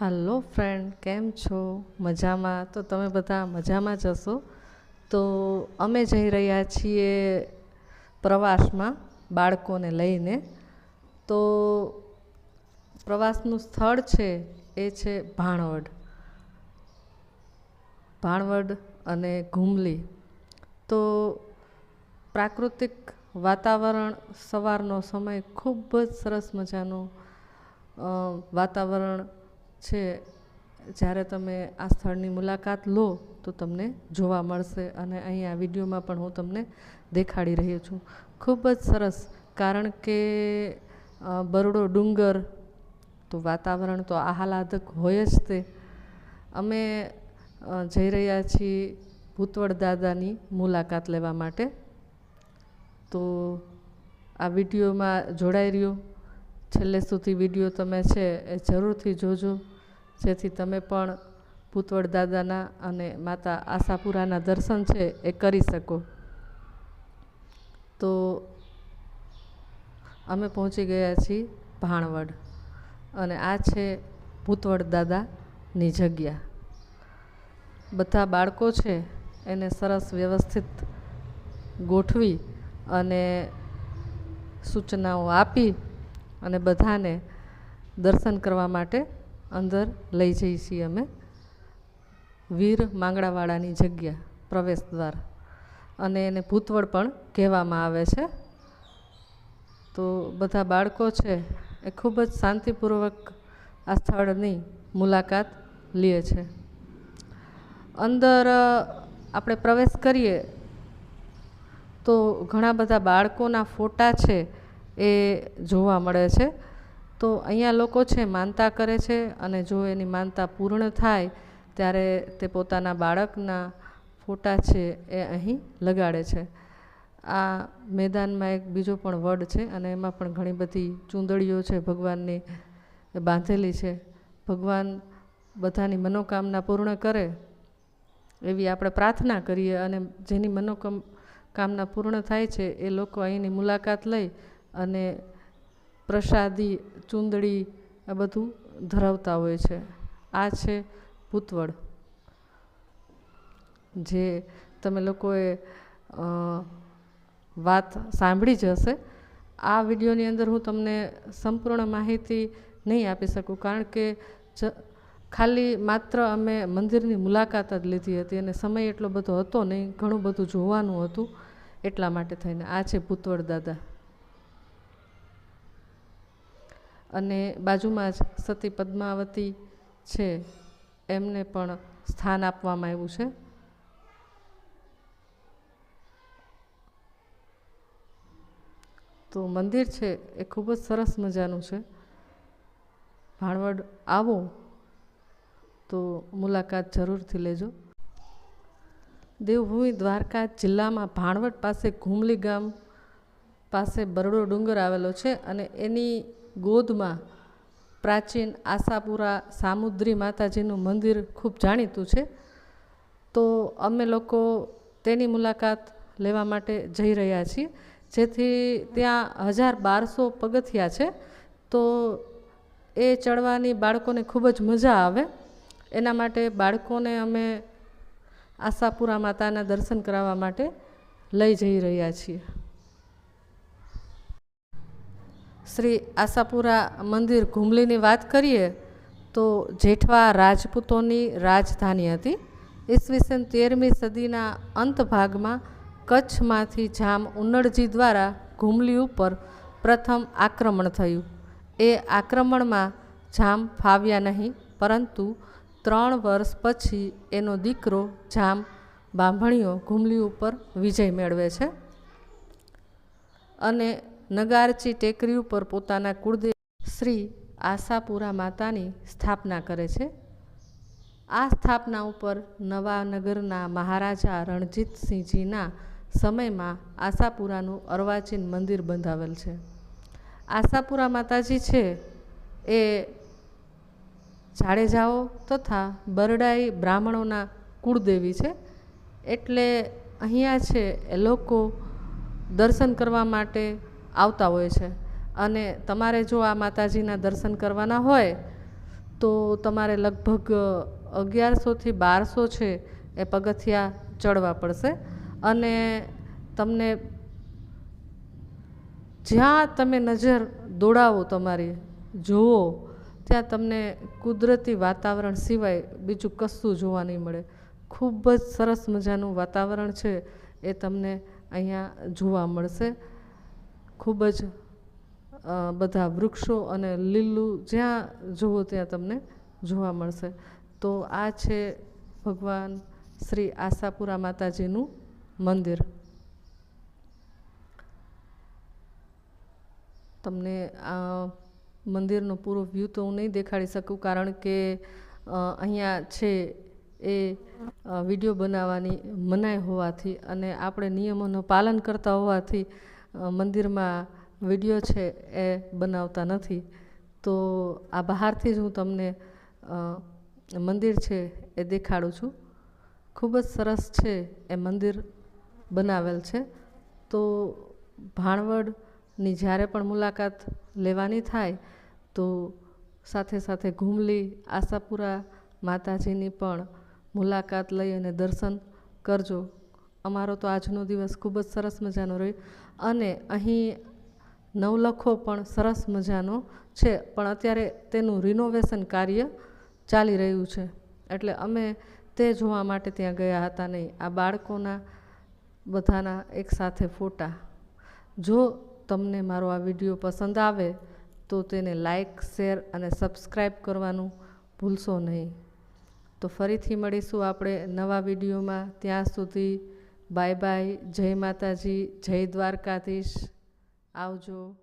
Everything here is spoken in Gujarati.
હાલો ફ્રેન્ડ, કેમ છો? મજામાં? તો તમે બધા મજામાં જ હશો? તો અમે જઈ રહ્યા છીએ પ્રવાસમાં બાળકોને લઈને. તો પ્રવાસનું સ્થળ છે, એ છે ભાણવડ. ભાણવડ અને ઘુમલી. તો પ્રાકૃતિક વાતાવરણ સવારનો સમય ખૂબ જ સરસ મજાનું વાતાવરણ છે, જ્યારે તમે આ સ્થળની મુલાકાત લો, તો તમને જોવા મળશે અને અહીં આ વિડીયોમાં પણ હું તમને દેખાડી રહી છું. ખૂબ જ સરસ, કારણ કે બરડો ડુંગર, તો વાતાવરણ તો આહલાદક હોય જ તે. અમે જઈ રહ્યા છીએ ભૂતવડ દાદાની મુલાકાત લેવા માટે. તો આ વિડીયોમાં જોડાઈ રહ્યો. છેલ્લે સુધી વીડિયો તમે છે, એ જરૂરથી જોજો. જેથી તમે પણ ભૂતવડ દાદાના અને માતા આશાપુરાના દર્શન છે એ કરી શકો. તો અમે પહોંચી ગયા છીએ ભાણવડ અને આ છે ભૂતવડ દાદાની જગ્યા. બધા બાળકો છે એને સરસ વ્યવસ્થિત ગોઠવી અને સૂચનાઓ આપી અને બધાને દર્શન કરવા માટે અંદર લઈ જઈએ છીએ અમે. વીર માંગડાવાળાની જગ્યા પ્રવેશ દ્વાર. અને એને ભૂતવળ પણ કહેવામાં આવે છે. તો બધા બાળકો છે એ ખૂબ જ શાંતિપૂર્વક આ સ્થળની મુલાકાત લે છે. અંદર આપણે પ્રવેશ કરીએ તો ઘણા બધા બાળકોના ફોટા છે એ જોવા મળે છે. તો અહીંયા લોકો છે, માનતા કરે છે અને જો એની માનતા પૂર્ણ થાય, ત્યારે તે પોતાના બાળકના ફોટા છે એ અહીં લગાડે છે. આ મેદાનમાં એક બીજો પણ વડ છે અને એમાં પણ ઘણી બધી ચૂંદડીઓ છે ભગવાનની બાંધેલી છે. ભગવાન બધાની મનોકામના પૂર્ણ કરે એવી આપણે પ્રાર્થના કરીએ અને જેની મનોકામ, કામના પૂર્ણ થાય છે એ લોકો અહીંની મુલાકાત લઈ અને પ્રસાદી, ચૂંદડી આ બધું ધરાવતા હોય છે. આ છે ભૂતવળ. જે તમે લોકોએ વાત સાંભળી જ હશે. આ વિડીયોની અંદર હું તમને સંપૂર્ણ માહિતી નહીં આપી શકું, કારણ કે ખાલી માત્ર અમે મંદિરની મુલાકાત જ લીધી હતી અને સમય એટલો બધો હતો નહીં, ઘણું બધું જોવાનું હતું એટલા માટે થઈને. આ છે ભૂતવળ દાદા. અને બાજુમાં જ સતી પદ્માવતી છે, એમને પણ સ્થાન આપવામાં આવ્યું છે. તો મંદિર છે એ ખૂબ જ સરસ મજાનું છે. ભાણવડ આવો, તો મુલાકાત જરૂરથી લેજો. દેવભૂમિ દ્વારકા જિલ્લામાં ભાણવડ પાસે ઘુમલી ગામ પાસે બરડો ડુંગર આવેલો છે અને એની ગોદમાં પ્રાચીન આશાપુરા સામુદ્રી માતાજીનું મંદિર ખૂબ જાણીતું છે. તો અમે લોકો તેની મુલાકાત લેવા માટે જઈ રહ્યા છીએ. જેથી ત્યાં હજાર બારસો પગથિયા છે. તો એ ચડવાની બાળકોને ખૂબ જ મજા આવે. એના માટે બાળકોને અમે આશાપુરા માતાના દર્શન કરાવવા માટે લઈ જઈ રહ્યા છીએ. શ્રી આશાપુરા મંદિર ઘુમલીની વાત કરીએ, તો જેઠવા રાજપૂતોની રાજધાની હતી. ઈસવીસન તેરમી સદીના અંત ભાગમાં કચ્છમાંથી જામ ઉન્નડજી દ્વારા ઘુમલી ઉપર પ્રથમ આક્રમણ થયું. એ આક્રમણમાં જામ ફાવ્યા નહીં, પરંતુ ત્રણ વર્ષ પછી એનો દીકરો જામ બાંભણીઓ ઘુમલી ઉપર વિજય મેળવે છે. અને નગારચી ટેકરી ઉપર પોતાના કુળદેવ શ્રી આશાપુરા માતાની સ્થાપના કરે છે. આ સ્થાપના ઉપર નવાનગરના મહારાજા રણજીતસિંહજીના સમયમાં આશાપુરાનું અર્વાચીન મંદિર બંધાવેલ છે. આશાપુરા માતાજી છે એ જાડેજાઓ તથા બરડાઈ બ્રાહ્મણોના કુળદેવી છે. એટલે અહીંયા છે એ લોકો દર્શન કરવા માટે આવતા હોય છે. અને તમારે જો આ માતાજીના દર્શન કરવાના હોય, તો તમારે લગભગ અગિયારસોથી બારસો છે એ પગથિયા ચડવા પડશે. અને તમને જ્યાં તમે નજર દોડાવો તમારી, જુઓ, ત્યાં તમને કુદરતી વાતાવરણ સિવાય બીજું કશું જોવા નહીં મળે. ખૂબ જ સરસ મજાનું વાતાવરણ છે એ તમને અહીંયા જોવા મળશે. ખૂબ જ બધા વૃક્ષો અને લીલું જ્યાં જુઓ ત્યાં તમને જોવા મળશે. તો આ છે ભગવાન શ્રી આશાપુરા માતાજીનું મંદિર. તમને આ મંદિરનો પૂરો વ્યૂ તો હું નહીં દેખાડી શકું કારણ કે અહીંયા છે એ વીડિયો બનાવવાની મનાઈ હોવાથી અને આપણે નિયમોનું પાલન કરતા હોવાથી મંદિરમાં વીડિયો છે એ બનાવતા નથી. તો આ બહારથી જ હું તમને મંદિર છે એ દેખાડું છું. ખૂબ જ સરસ છે એ મંદિર બનાવેલ છે. તો ભાણવડની જ્યારે પણ મુલાકાત લેવાની થાય, તો સાથે સાથે ઘુમલી આશાપુરા માતાજીની પણ મુલાકાત લઈ અને દર્શન કરજો. અમારો તો આજનો દિવસ ખૂબ જ સરસ મજાનો રહ્યો. અને અહીં નવલખો પણ સરસ મજાનો છે, પણ અત્યારે તેનું રિનોવેશન કાર્ય ચાલી રહ્યું છે. એટલે અમે તે જોવા માટે ત્યાં ગયા હતા નહીં. આ બાળકોના બધાના એકસાથે ફોટા. જો તમને મારો આ વીડિયો પસંદ આવે, તો તેને લાઇક શેર અને સબસ્ક્રાઈબ કરવાનું ભૂલશો નહીં. તો ફરીથી મળીશું આપણે નવા વિડીયોમાં. ત્યાં સુધી બાય બાય જય માતાજી જય દ્વારકાધીશ. આવજો.